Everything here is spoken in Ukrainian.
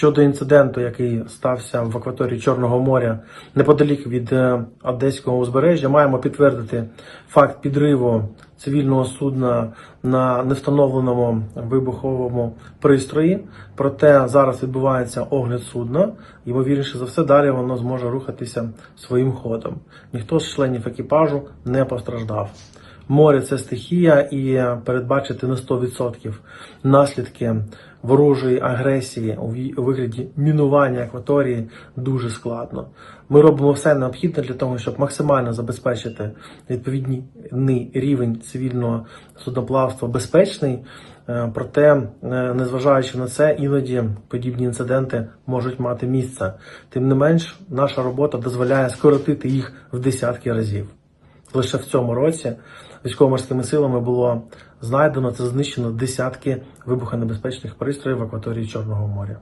Щодо інциденту, який стався в акваторії Чорного моря неподалік від е, Одеського узбережжя, маємо підтвердити факт підриву цивільного судна на невстановленому вибуховому пристрої. Проте зараз відбувається огляд судна. Ймовірніше за все, далі воно зможе рухатися своїм ходом. Ніхто з членів екіпажу не постраждав. Море це стихія, і передбачити на 100% наслідки ворожої агресії у вигляді мінування акваторії дуже складно. Ми робимо все необхідне для того, щоб максимально забезпечити відповідний рівень цивільного судноплавства безпечний. Е, Проте, е, незважаючи на це, іноді подібні інциденти можуть мати місце. Тим не менш, наша робота дозволяє скоротити їх в десятки разів. Лише в цьому році військово-морськими силами було знайдено та знищено десятки вибухонебезпечних пристроїв в акваторії Чорного моря.